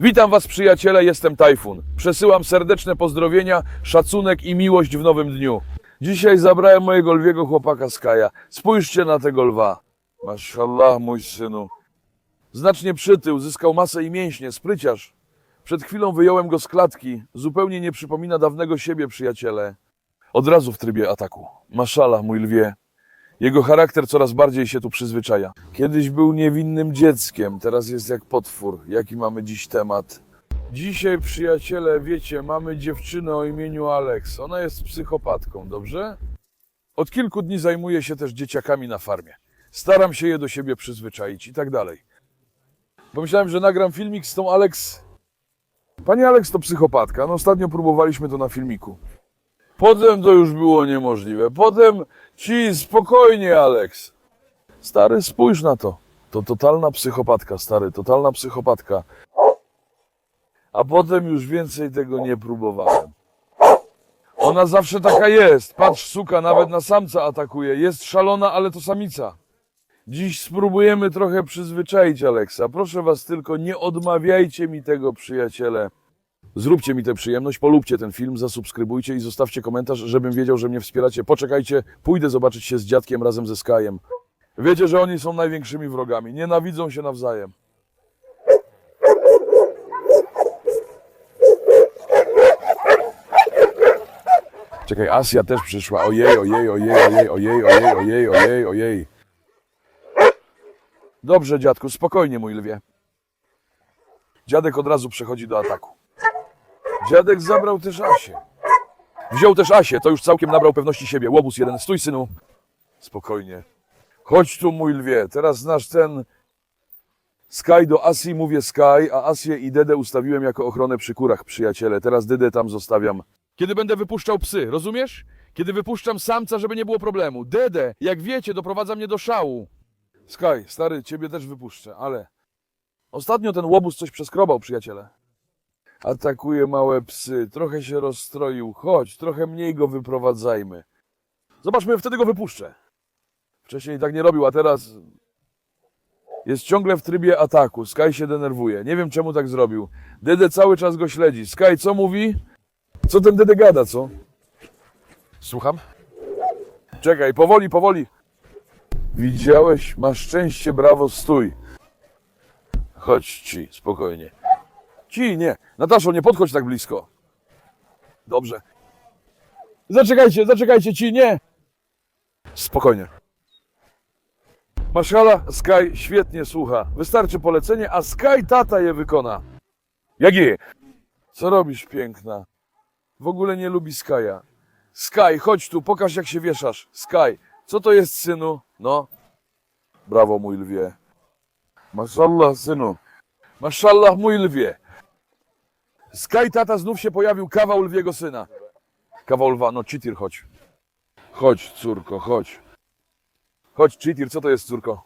Witam Was przyjaciele, jestem Tajfun. Przesyłam serdeczne pozdrowienia, szacunek i miłość w nowym dniu. Dzisiaj zabrałem mojego lwiego chłopaka Skaja. Spójrzcie na tego lwa. Mashallah, mój synu. Znacznie przytył, zyskał masę i mięśnie, spryciarz. Przed chwilą wyjąłem go z klatki. Zupełnie nie przypomina dawnego siebie, przyjaciele. Od razu w trybie ataku. Maszala, mój lwie. Jego charakter coraz bardziej się tu przyzwyczaja. Kiedyś był niewinnym dzieckiem, teraz jest jak potwór. Jaki mamy dziś temat? Dzisiaj, przyjaciele, wiecie, mamy dziewczynę o imieniu Alex. Ona jest psychopatką, dobrze? Od kilku dni zajmuję się też dzieciakami na farmie. Staram się je do siebie przyzwyczaić i tak dalej. Pomyślałem, że nagram filmik z tą Alex. Pani Alex to psychopatka. No ostatnio próbowaliśmy to na filmiku. Potem to już było niemożliwe. Potem ci spokojnie, Alex. Stary, spójrz na to. To totalna psychopatka, stary, totalna psychopatka. A potem już więcej tego nie próbowałem. Ona zawsze taka jest. Patrz, suka, nawet na samca atakuje. Jest szalona, ale to samica. Dziś spróbujemy trochę przyzwyczaić Aleksa. Proszę was tylko, nie odmawiajcie mi tego, przyjaciele. Zróbcie mi tę przyjemność, polubcie ten film, zasubskrybujcie i zostawcie komentarz, żebym wiedział, że mnie wspieracie. Poczekajcie, pójdę zobaczyć się z dziadkiem razem ze Skajem. Wiecie, że oni są największymi wrogami, nienawidzą się nawzajem. Czekaj, Asia też przyszła. Ojej, ojej, ojej, ojej, ojej, ojej, ojej, ojej, ojej. Dobrze, dziadku, spokojnie, mój lwie. Dziadek od razu przechodzi do ataku. Dziadek zabrał też Asię. Wziął też Asię, to już całkiem nabrał pewności siebie. Łobuz jeden, stój synu. Spokojnie. Chodź tu, mój lwie. Teraz znasz ten Sky do Asji, mówię Sky, a Asię i Dedę ustawiłem jako ochronę przy kurach, przyjaciele. Teraz Dedę tam zostawiam. Kiedy będę wypuszczał psy, rozumiesz? Kiedy wypuszczam samca, żeby nie było problemu. Dedę, jak wiecie, doprowadza mnie do szału. Sky, stary, ciebie też wypuszczę, ale... Ostatnio ten łobuz coś przeskrobał, przyjaciele. Atakuje małe psy, trochę się rozstroił. Chodź, trochę mniej go wyprowadzajmy. Zobaczmy, wtedy go wypuszczę. Wcześniej tak nie robił, a teraz jest ciągle w trybie ataku. Sky się denerwuje. Nie wiem, czemu tak zrobił. Dede cały czas go śledzi. Sky, co mówi? Co ten Dede gada, co? Słucham? Czekaj, powoli, powoli. Widziałeś? Masz szczęście, brawo, stój. Chodź ci, spokojnie. Ci, nie. Nataszo, nie podchodź tak blisko. Dobrze. Zaczekajcie, zaczekajcie, ci, nie. Spokojnie. Maszala, Sky świetnie słucha. Wystarczy polecenie, a Sky tata je wykona. Jaki? Co robisz, piękna? W ogóle nie lubi Skaja. Sky, chodź tu, pokaż jak się wieszasz. Sky, co to jest, synu? No. Brawo, mój lwie. Mashallah, synu. Mashallah, mój lwie. Sky tata znów się pojawił, kawał lwiego syna. Kawał lwa, no Chitir, chodź. Chodź, córko, chodź. Chodź, Chitir, co to jest, córko?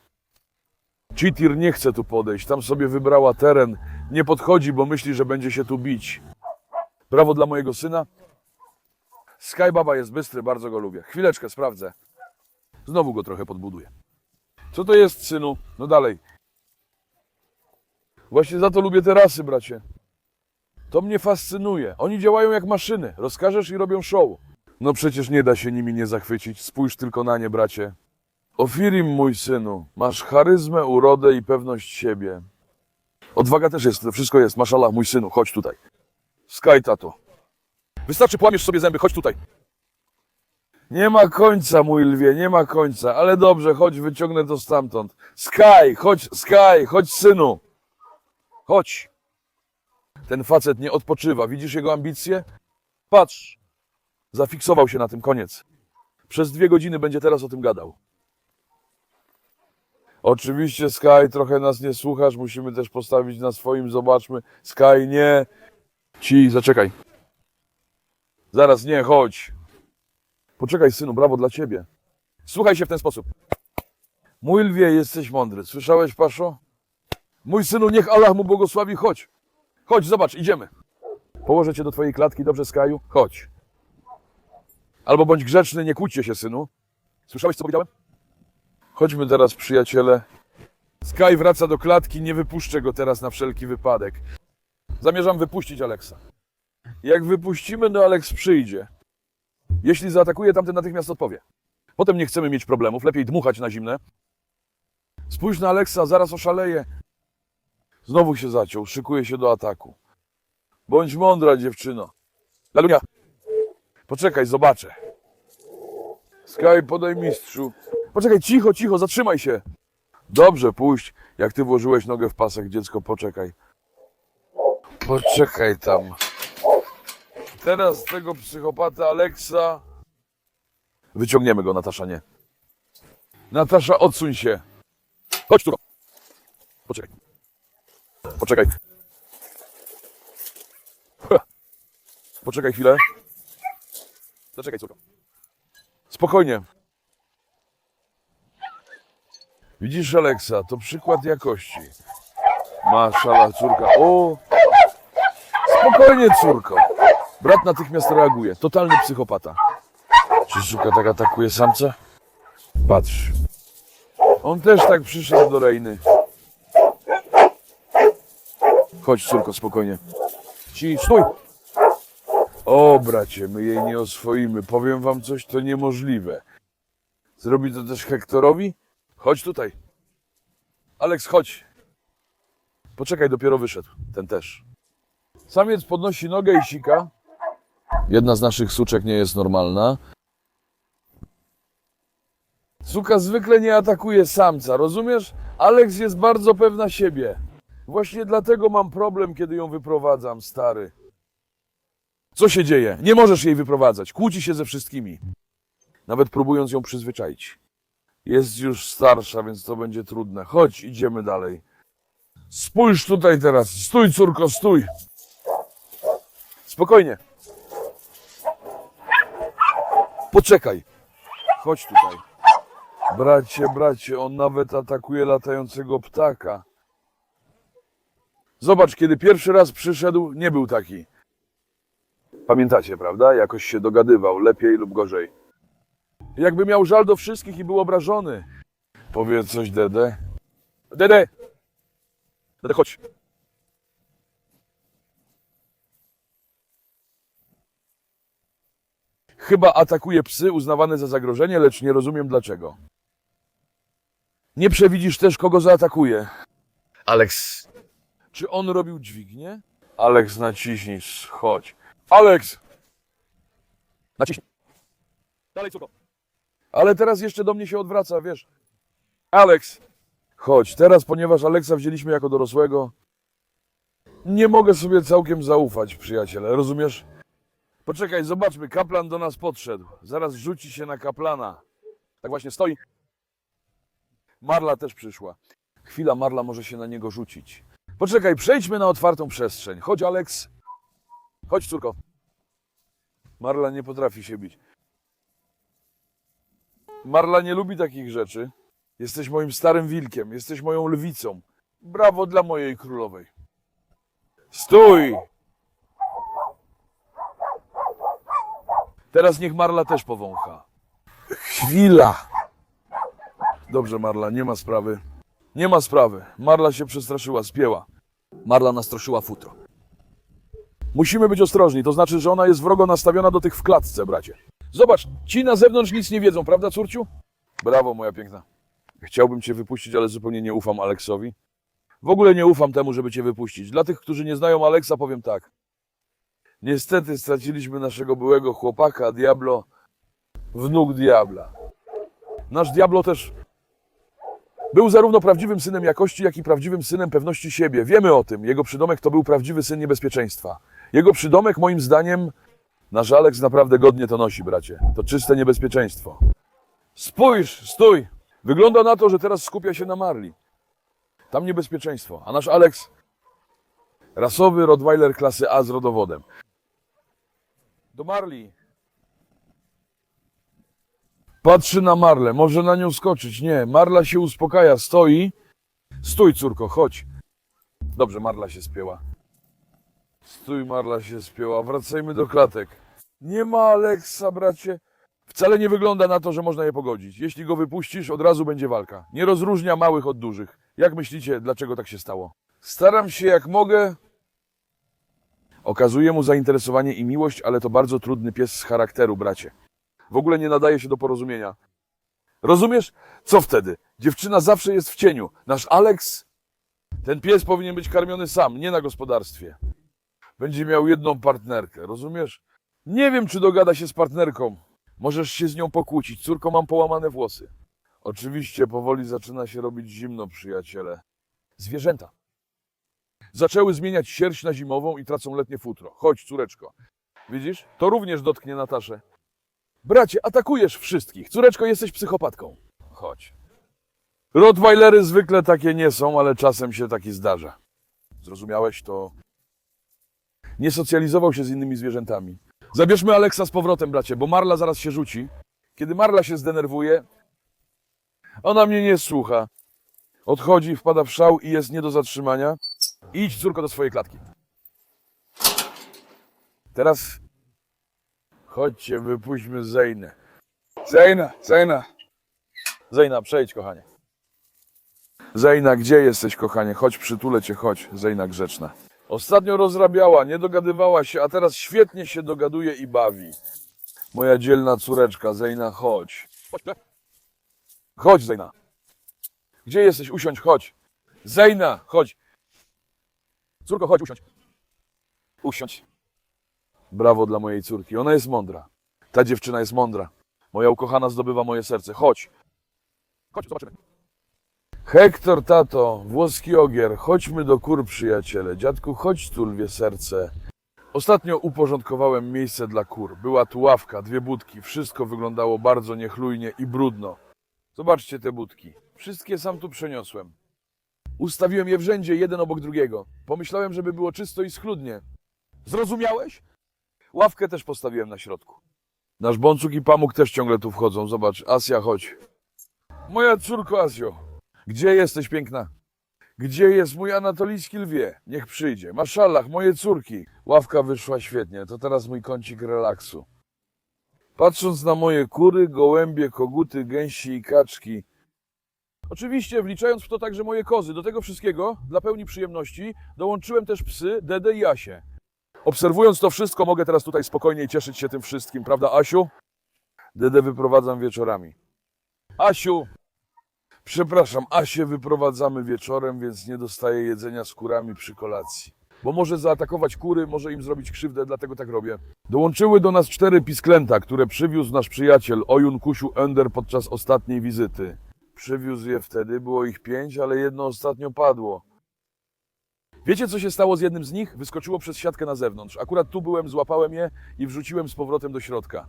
Chitir nie chce tu podejść, tam sobie wybrała teren. Nie podchodzi, bo myśli, że będzie się tu bić. Brawo dla mojego syna. Sky Baba jest bystry, bardzo go lubię. Chwileczkę, sprawdzę. Znowu go trochę podbuduję. Co to jest, synu? No dalej. Właśnie za to lubię te rasy, bracie. To mnie fascynuje. Oni działają jak maszyny. Rozkażesz i robią show. No przecież nie da się nimi nie zachwycić. Spójrz tylko na nie, bracie. Ofirim, mój synu, masz charyzmę, urodę i pewność siebie. Odwaga też jest, to wszystko jest. Mashallah, mój synu, chodź tutaj. Sky, tato. Wystarczy połamiesz sobie zęby, chodź tutaj. Nie ma końca, mój lwie, nie ma końca. Ale dobrze, chodź, wyciągnę to stamtąd. Sky, chodź, Sky, chodź, synu. Chodź. Ten facet nie odpoczywa. Widzisz jego ambicje? Patrz. Zafiksował się na tym, koniec. Przez dwie godziny będzie teraz o tym gadał. Oczywiście, Sky, trochę nas nie słuchasz. Musimy też postawić na swoim. Zobaczmy. Sky, nie. Ci, zaczekaj. Zaraz, nie, chodź. Poczekaj, synu, brawo dla ciebie. Słuchaj się w ten sposób. Mój lwie, jesteś mądry. Słyszałeś, Paszo? Mój synu, niech Allah mu błogosławi. Chodź. Chodź, zobacz, idziemy. Położę cię do twojej klatki, dobrze, Skaju? Chodź. Albo bądź grzeczny, nie kłóćcie się, synu. Słyszałeś, co powiedziałem? Chodźmy teraz, przyjaciele. Sky wraca do klatki, nie wypuszczę go teraz na wszelki wypadek. Zamierzam wypuścić Aleksa. Jak wypuścimy, no Aleks przyjdzie. Jeśli zaatakuje, tamten natychmiast odpowie. Potem nie chcemy mieć problemów, lepiej dmuchać na zimne. Spójrz na Aleksa, zaraz oszaleje. Znowu się zaciął, szykuje się do ataku. Bądź mądra, dziewczyno. Lalunia, poczekaj, zobaczę. Sky, podaj mistrzu. Poczekaj, cicho, cicho, zatrzymaj się. Dobrze, pójść. Jak ty włożyłeś nogę w pasek, dziecko, poczekaj. Poczekaj tam. Teraz tego psychopata Aleksa. Wyciągniemy go, Natasza, nie. Natasza, odsuń się. Chodź tu. Poczekaj. Poczekaj. Poczekaj chwilę. Zaczekaj, córko. Spokojnie. Widzisz, Aleksa, to przykład jakości. Maszala, córka. O! Spokojnie, córko. Brat natychmiast reaguje. Totalny psychopata. Czy suka tak atakuje samca? Patrz. On też tak przyszedł do Rejny. Chodź, córko, spokojnie. Ci, stój! O, bracie, my jej nie oswoimy. Powiem wam coś, to niemożliwe. Zrobi to też Hektorowi? Chodź tutaj. Aleks, chodź. Poczekaj, dopiero wyszedł. Ten też. Samiec podnosi nogę i sika. Jedna z naszych suczek nie jest normalna. Suka zwykle nie atakuje samca, rozumiesz? Aleks jest bardzo pewna siebie. Właśnie dlatego mam problem, kiedy ją wyprowadzam, stary. Co się dzieje? Nie możesz jej wyprowadzać. Kłóci się ze wszystkimi. Nawet próbując ją przyzwyczaić. Jest już starsza, więc to będzie trudne. Chodź, idziemy dalej. Spójrz tutaj teraz. Stój, córko, stój. Spokojnie. Poczekaj. Chodź tutaj. Bracie, bracie, on nawet atakuje latającego ptaka. Zobacz, kiedy pierwszy raz przyszedł, nie był taki. Pamiętacie, prawda? Jakoś się dogadywał, lepiej lub gorzej. Jakby miał żal do wszystkich i był obrażony. Powiedz coś, Dede. Dede! Dede, chodź. Chyba atakuje psy uznawane za zagrożenie, lecz nie rozumiem dlaczego. Nie przewidzisz też, kogo zaatakuje. Alex. Czy on robił dźwignię? Alex, naciśnij, chodź. Alex! Naciśnij. Dalej, córko. Ale teraz jeszcze do mnie się odwraca, wiesz. Alex! Chodź, teraz, ponieważ Aleksa wzięliśmy jako dorosłego, nie mogę sobie całkiem zaufać, przyjaciele, rozumiesz? Poczekaj, zobaczmy, kaplan do nas podszedł. Zaraz rzuci się na kaplana. Tak właśnie stoi. Marla też przyszła. Chwila, Marla może się na niego rzucić. Poczekaj, przejdźmy na otwartą przestrzeń. Chodź, Alex. Chodź, córko. Marla nie potrafi się bić. Marla nie lubi takich rzeczy. Jesteś moim starym wilkiem, jesteś moją lwicą. Brawo dla mojej królowej. Stój! Teraz niech Marla też powącha. Chwila! Dobrze, Marla, nie ma sprawy. Nie ma sprawy. Marla się przestraszyła, spięła. Marla nastroszyła futro. Musimy być ostrożni, to znaczy, że ona jest wrogo nastawiona do tych w klatce, bracie. Zobacz, ci na zewnątrz nic nie wiedzą, prawda, córciu? Brawo, moja piękna. Chciałbym cię wypuścić, ale zupełnie nie ufam Aleksowi. W ogóle nie ufam temu, żeby cię wypuścić. Dla tych, którzy nie znają Aleksa, powiem tak. Niestety straciliśmy naszego byłego chłopaka, Diablo, wnuk Diabla. Nasz Diablo też był zarówno prawdziwym synem jakości, jak i prawdziwym synem pewności siebie. Wiemy o tym. Jego przydomek to był prawdziwy syn niebezpieczeństwa. Jego przydomek, moim zdaniem, nasz Aleks naprawdę godnie to nosi, bracie. To czyste niebezpieczeństwo. Spójrz, stój! Wygląda na to, że teraz skupia się na Marli. Tam niebezpieczeństwo. A nasz Aleks rasowy Rottweiler klasy A z rodowodem. Do Marli. Patrzy na Marlę, może na nią skoczyć. Nie, Marla się uspokaja, stoi. Stój, córko, chodź. Dobrze, Marla się spięła. Stój, Marla się spięła. Wracajmy do klatek. Nie ma Aleksa, bracie. Wcale nie wygląda na to, że można je pogodzić. Jeśli go wypuścisz, od razu będzie walka. Nie rozróżnia małych od dużych. Jak myślicie, dlaczego tak się stało? Staram się jak mogę Okazuje mu zainteresowanie i miłość, ale to bardzo trudny pies z charakteru, bracie. W ogóle nie nadaje się do porozumienia. Rozumiesz? Co wtedy? Dziewczyna zawsze jest w cieniu. Nasz Alex, ten pies powinien być karmiony sam, nie na gospodarstwie. Będzie miał jedną partnerkę, rozumiesz? Nie wiem, czy dogada się z partnerką. Możesz się z nią pokłócić. Córko, mam połamane włosy. Oczywiście powoli zaczyna się robić zimno, przyjaciele. Zwierzęta. Zaczęły zmieniać sierść na zimową i tracą letnie futro. Chodź, córeczko. Widzisz? To również dotknie Nataszę. Bracie, atakujesz wszystkich. Córeczko, jesteś psychopatką. Chodź. Rottweilery zwykle takie nie są, ale czasem się taki zdarza. Zrozumiałeś to? Nie socjalizował się z innymi zwierzętami. Zabierzmy Aleksa z powrotem, bracie, bo Marla zaraz się rzuci. Kiedy Marla się zdenerwuje, ona mnie nie słucha. Odchodzi, wpada w szał i jest nie do zatrzymania. Idź, córko, do swojej klatki. Teraz chodźcie, wypuśćmy Zejnę. Zejna, Zejna. Zejna, przejdź, kochanie. Zejna, gdzie jesteś, kochanie? Chodź, przytulę cię, chodź. Zejna grzeczna. Ostatnio rozrabiała, nie dogadywała się, a teraz świetnie się dogaduje i bawi. Moja dzielna córeczka, Zejna, chodź. Chodź, Zejna. Gdzie jesteś? Usiądź, chodź. Zejna, chodź. Córko, chodź, usiądź. Usiądź. Brawo dla mojej córki, ona jest mądra. Ta dziewczyna jest mądra. Moja ukochana zdobywa moje serce. Chodź. Chodź, zobaczymy. Hektor, tato, włoski ogier, chodźmy do kur, przyjaciele. Dziadku, chodź tu, lwie serce. Ostatnio uporządkowałem miejsce dla kur. Była tu ławka, dwie budki. Wszystko wyglądało bardzo niechlujnie i brudno. Zobaczcie te budki. Wszystkie sam tu przeniosłem. Ustawiłem je w rzędzie, jeden obok drugiego. Pomyślałem, żeby było czysto i schludnie. Zrozumiałeś? Ławkę też postawiłem na środku. Nasz Bącuk i Pamuk też ciągle tu wchodzą. Zobacz, Asia, chodź. Moja córko Asio, gdzie jesteś piękna? Gdzie jest mój anatolijski lwie? Niech przyjdzie. Maszallach, moje córki. Ławka wyszła świetnie, to teraz mój kącik relaksu. Patrząc na moje kury, gołębie, koguty, gęsi i kaczki. Oczywiście, wliczając w to także moje kozy. Do tego wszystkiego, dla pełni przyjemności, dołączyłem też psy, Dedę i Asię. Obserwując to wszystko, mogę teraz tutaj spokojniej cieszyć się tym wszystkim, prawda, Asiu? Dedę wyprowadzam wieczorami. Asiu! Przepraszam, Asię wyprowadzamy wieczorem, więc nie dostaje jedzenia z kurami przy kolacji. Bo może zaatakować kury, może im zrobić krzywdę, dlatego tak robię. Dołączyły do nas cztery pisklęta, które przywiózł nasz przyjaciel Ojun Kusiu Ender podczas ostatniej wizyty. Przywiózł je wtedy, było ich pięć, ale jedno ostatnio padło. Wiecie, co się stało z jednym z nich? Wyskoczyło przez siatkę na zewnątrz. Akurat tu byłem, złapałem je i wrzuciłem z powrotem do środka.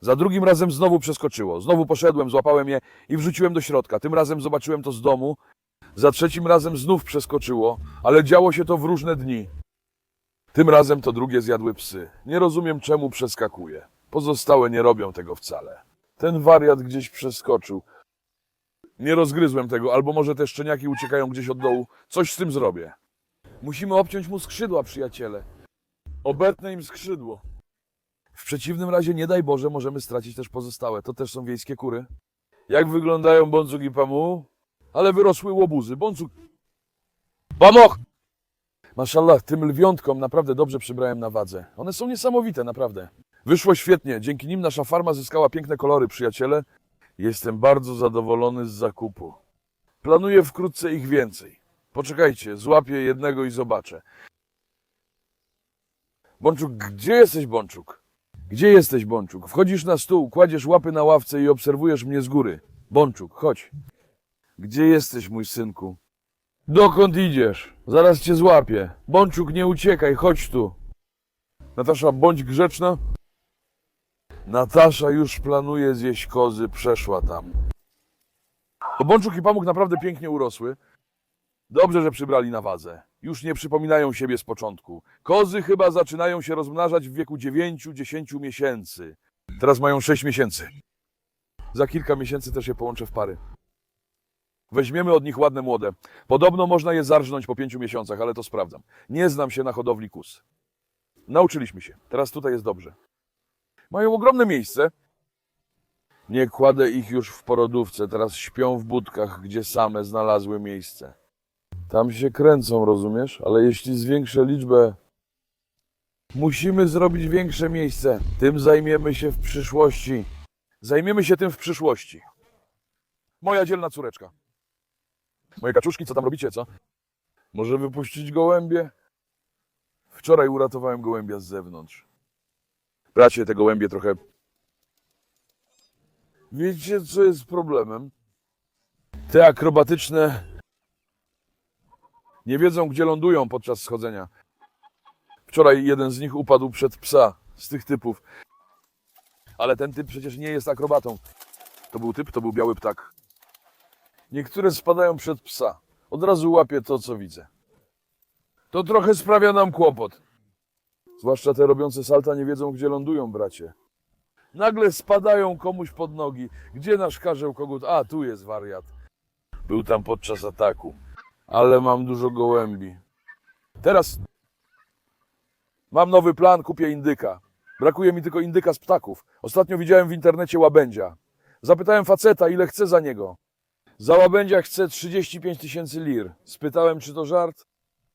Za drugim razem znowu przeskoczyło. Znowu poszedłem, złapałem je i wrzuciłem do środka. Tym razem zobaczyłem to z domu. Za trzecim razem znów przeskoczyło, ale działo się to w różne dni. Tym razem to drugie zjadły psy. Nie rozumiem, czemu przeskakuje. Pozostałe nie robią tego wcale. Ten wariat gdzieś przeskoczył. Nie rozgryzłem tego, albo może te szczeniaki uciekają gdzieś od dołu. Coś z tym zrobię. Musimy obciąć mu skrzydła, przyjaciele. Obetnę im skrzydło. W przeciwnym razie, nie daj Boże, możemy stracić też pozostałe. To też są wiejskie kury. Jak wyglądają Bącuk i Pamu? Ale wyrosły łobuzy. Bącuk... Pamoch! Mashallah, tym lwiątkom naprawdę dobrze przybrałem na wadze. One są niesamowite, naprawdę. Wyszło świetnie. Dzięki nim nasza farma zyskała piękne kolory, przyjaciele. Jestem bardzo zadowolony z zakupu. Planuję wkrótce ich więcej. Poczekajcie, złapię jednego i zobaczę. Bączuk, gdzie jesteś, Bączuk? Gdzie jesteś, Bączuk? Wchodzisz na stół, kładziesz łapy na ławce i obserwujesz mnie z góry. Bączuk, chodź. Gdzie jesteś, mój synku? Dokąd idziesz? Zaraz cię złapię. Bączuk, nie uciekaj, chodź tu. Natasza, bądź grzeczna. Natasza już planuje zjeść kozy, przeszła tam. Bączuk i Pamuk naprawdę pięknie urosły. Dobrze, że przybrali na wadze. Już nie przypominają siebie z początku. Kozy chyba zaczynają się rozmnażać w wieku 9-10 miesięcy. Teraz mają 6 miesięcy. Za kilka miesięcy też je połączę w pary. Weźmiemy od nich ładne młode. Podobno można je zarżnąć po pięciu miesiącach, ale to sprawdzam. Nie znam się na hodowli kus. Nauczyliśmy się. Teraz tutaj jest dobrze. Mają ogromne miejsce. Nie kładę ich już w porodówce. Teraz śpią w budkach, gdzie same znalazły miejsce. Tam się kręcą, rozumiesz? Ale jeśli zwiększę liczbę Musimy zrobić większe miejsce. Tym zajmiemy się w przyszłości. Zajmiemy się tym w przyszłości. Moja dzielna córeczka. Moje kaczuszki, co tam robicie, co? Może wypuścić gołębie? Wczoraj uratowałem gołębia z zewnątrz. Bracie, te gołębie trochę... Wiecie, co jest problemem? Te akrobatyczne nie wiedzą, gdzie lądują podczas schodzenia. Wczoraj jeden z nich upadł przed psa z tych typów. Ale ten typ przecież nie jest akrobatą. To był typ, to był biały ptak. Niektóre spadają przed psa. Od razu łapię to, co widzę. To trochę sprawia nam kłopot. Zwłaszcza te robiące salta nie wiedzą, gdzie lądują, bracie. Nagle spadają komuś pod nogi. Gdzie nasz karzeł kogut? A, tu jest wariat. Był tam podczas ataku. Ale mam dużo gołębi. Teraz mam nowy plan, kupię indyka. Brakuje mi tylko indyka z ptaków. Ostatnio widziałem w internecie łabędzia. Zapytałem faceta, ile chce za niego. Za łabędzia chce 35 tysięcy lir. Spytałem, czy to żart?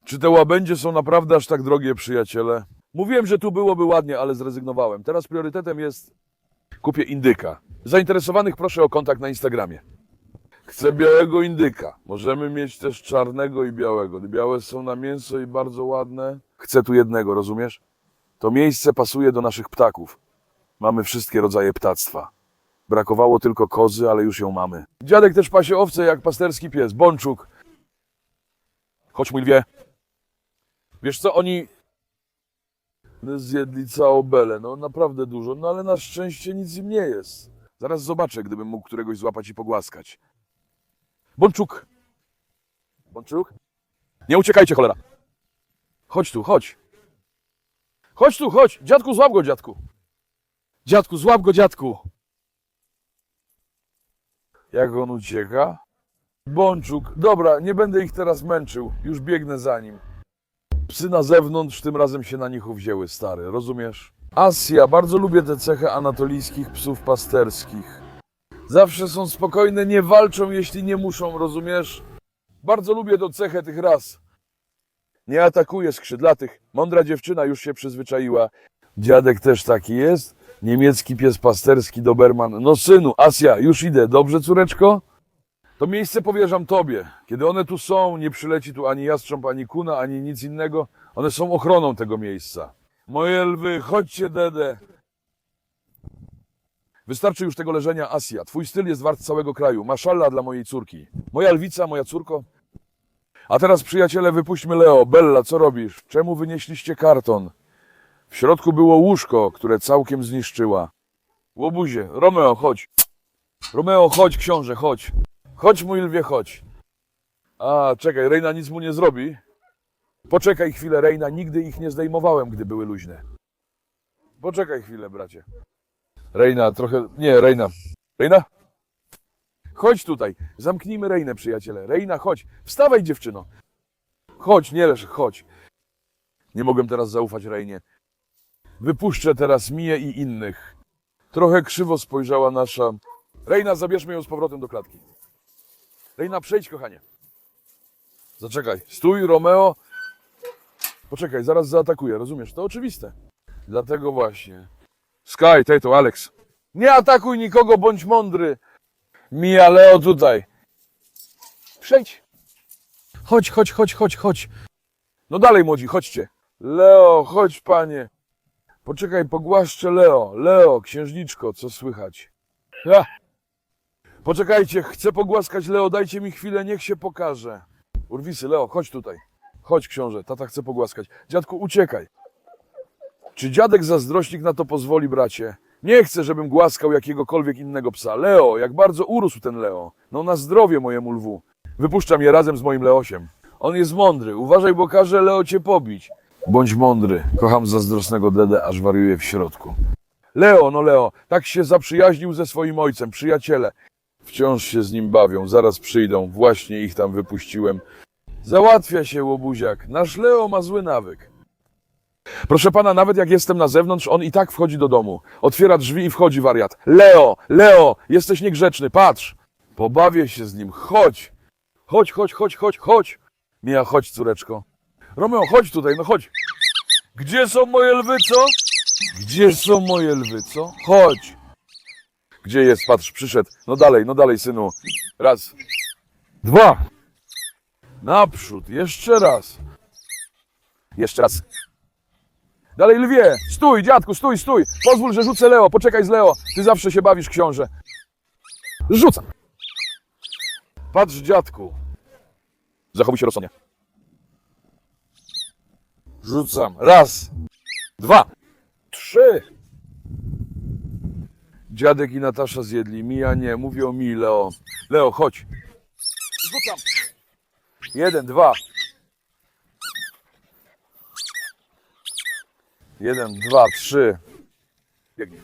Czy te łabędzie są naprawdę aż tak drogie, przyjaciele? Mówiłem, że tu byłoby ładnie, ale zrezygnowałem. Teraz priorytetem jest kupię indyka. Zainteresowanych proszę o kontakt na Instagramie. Chcę białego indyka. Możemy mieć też czarnego i białego. Białe są na mięso i bardzo ładne. Chcę tu jednego, rozumiesz? To miejsce pasuje do naszych ptaków. Mamy wszystkie rodzaje ptactwa. Brakowało tylko kozy, ale już ją mamy. Dziadek też pasie owce jak pasterski pies. Bączuk. Chodź mój lwie. Wiesz co, oni zjedli całą belę. No naprawdę dużo, no ale na szczęście nic im nie jest. Zaraz zobaczę, gdybym mógł któregoś złapać i pogłaskać. Bączuk. Bączuk? Nie uciekajcie, cholera. Chodź tu, chodź. Chodź tu, chodź. Dziadku, złap go, dziadku. Dziadku, złap go, dziadku. Jak on ucieka? Bączuk. Dobra, nie będę ich teraz męczył. Już biegnę za nim. Psy na zewnątrz tym razem się na nich uwzięły, stary, rozumiesz? Asja, bardzo lubię te cechy anatolijskich psów pasterskich. Zawsze są spokojne, nie walczą, jeśli nie muszą, rozumiesz? Bardzo lubię tą cechę tych ras. Nie atakuje skrzydlatych. Mądra dziewczyna już się przyzwyczaiła. Dziadek też taki jest. Niemiecki pies pasterski Doberman. No synu, Asja, już idę. Dobrze, córeczko? To miejsce powierzam tobie. Kiedy one tu są, nie przyleci tu ani jastrząb, ani kuna, ani nic innego. One są ochroną tego miejsca. Moje lwy, chodźcie, dede. Wystarczy już tego leżenia Asja. Twój styl jest wart całego kraju. Maszalla dla mojej córki. Moja lwica, moja córko. A teraz, przyjaciele, wypuśćmy Leo. Bella, co robisz? Czemu wynieśliście karton? W środku było łóżko, które całkiem zniszczyła. Łobuzie, Romeo, chodź. Romeo, chodź, książę, chodź. Chodź, mój lwie, chodź. A, czekaj, Reina nic mu nie zrobi. Poczekaj chwilę, Reina, nigdy ich nie zdejmowałem, gdy były luźne. Poczekaj chwilę, bracie. Reina, trochę... Nie, Reina. Reina? Chodź tutaj. Zamknijmy Reinę, przyjaciele. Reina, chodź. Wstawaj, dziewczyno. Chodź, nie leż, chodź. Nie mogłem teraz zaufać Reinie. Wypuszczę teraz Miję i innych. Trochę krzywo spojrzała nasza... Reina, zabierzmy ją z powrotem do klatki. Reina, przejdź, kochanie. Zaczekaj. Stój, Romeo. Poczekaj, zaraz zaatakuję, rozumiesz? To oczywiste. Dlatego właśnie. Sky, Tato, Alex. Nie atakuj nikogo, bądź mądry. Mija, Leo, tutaj. Przejdź. Chodź, chodź, chodź, chodź, chodź. No dalej, młodzi, chodźcie. Leo, chodź, panie. Poczekaj, pogłaszczę Leo. Leo, księżniczko, co słychać? Ja. Poczekajcie, chcę pogłaskać Leo, dajcie mi chwilę, niech się pokaże. Urwisy, Leo, chodź tutaj. Chodź, książę, tata chce pogłaskać. Dziadku, uciekaj. Czy dziadek zazdrośnik na to pozwoli, bracie? Nie chcę, żebym głaskał jakiegokolwiek innego psa. Leo, jak bardzo urósł ten Leo. No na zdrowie mojemu lwu. Wypuszczam je razem z moim Leosiem. On jest mądry. Uważaj, bo każe Leo cię pobić. Bądź mądry. Kocham zazdrosnego dedę, aż wariuje w środku. Leo, no Leo, tak się zaprzyjaźnił ze swoim ojcem, przyjaciele. Wciąż się z nim bawią, zaraz przyjdą, właśnie ich tam wypuściłem. Załatwia się, łobuziak. Nasz Leo ma zły nawyk. Proszę pana, nawet jak jestem na zewnątrz, on i tak wchodzi do domu. Otwiera drzwi i wchodzi wariat. Leo, Leo, jesteś niegrzeczny, patrz. Pobawię się z nim, chodź. Chodź, chodź, chodź, chodź, chodź. Mija, chodź, córeczko. Romeo, chodź tutaj, no chodź. Gdzie są moje lwy, co? Gdzie są moje lwy, co? Chodź. Gdzie jest? Patrz, przyszedł. No dalej, no dalej, synu. Raz. Dwa. Naprzód, jeszcze raz. Jeszcze raz. Dalej lwie! Stój, dziadku, stój, stój! Pozwól, że rzucę Leo, poczekaj z Leo. Ty zawsze się bawisz, książę. Rzucam. Patrz, dziadku. Zachowuj się rozsądnie. Rzucam. Raz, dwa, trzy. Dziadek i Natasza zjedli. Mija nie, mówią mi, Leo. Leo, chodź. Rzucam. Jeden, dwa. Jeden, dwa, trzy. Biegnij.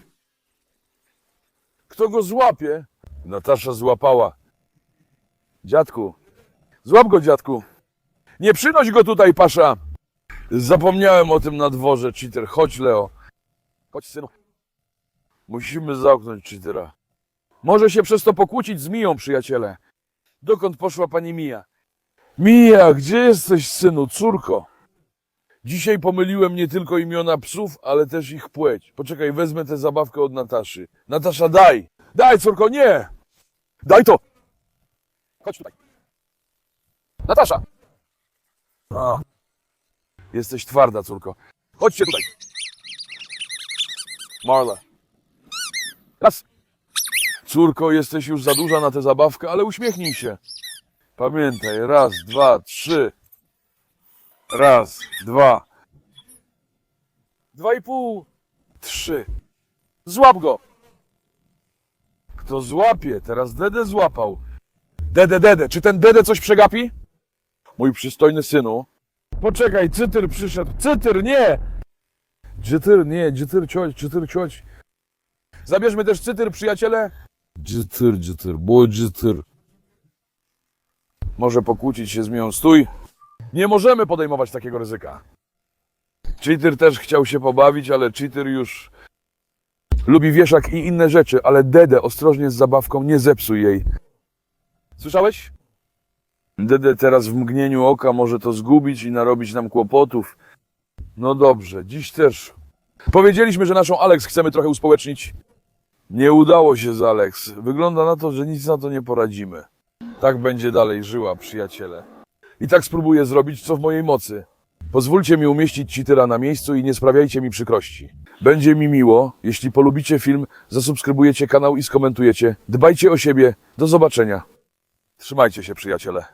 Kto go złapie? Natasza złapała. Dziadku. Złap go, dziadku. Nie przynoś go tutaj, pasza. Zapomniałem o tym na dworze, cheater. Chodź, Leo. Chodź, synu. Musimy zamknąć cheatera. Może się przez to pokłócić z Miją, przyjaciele. Dokąd poszła pani Mija? Mija, gdzie jesteś, synu, córko? Dzisiaj pomyliłem nie tylko imiona psów, ale też ich płeć. Poczekaj, wezmę tę zabawkę od Nataszy. Natasza, daj! Daj, córko, nie! Daj to! Chodź tutaj. Natasza! A. Jesteś twarda, córko. Chodźcie tutaj. Marla. Raz. Córko, jesteś już za duża na tę zabawkę, ale uśmiechnij się. Pamiętaj, raz, dwa, trzy. Raz, dwa. Dwa i pół. Trzy. Złap go. Kto złapie? Teraz Dede złapał. Dede, Dede. Czy ten Dede coś przegapi? Mój przystojny synu. Poczekaj, cytyr przyszedł. Cytyr, nie! Dżytyr, nie, dżytyr, cioć, dżytyr, cioć. Zabierzmy też cytyr, przyjaciele. Dżytyr, dżytyr, bo dżytyr. Może pokłócić się z mią. Stój! Nie możemy podejmować takiego ryzyka. Cheater też chciał się pobawić, ale cheater już lubi wieszak i inne rzeczy, ale Dede ostrożnie z zabawką, nie zepsuj jej. Słyszałeś? Dede teraz w mgnieniu oka może to zgubić i narobić nam kłopotów. No dobrze, dziś też. Powiedzieliśmy, że naszą Alex chcemy trochę uspołecznić. Nie udało się z Alex. Wygląda na to, że nic na to nie poradzimy. Tak będzie dalej żyła, przyjaciele. I tak spróbuję zrobić, co w mojej mocy. Pozwólcie mi umieścić cheatera na miejscu i nie sprawiajcie mi przykrości. Będzie mi miło, jeśli polubicie film, zasubskrybujecie kanał i skomentujecie. Dbajcie o siebie. Do zobaczenia. Trzymajcie się, przyjaciele.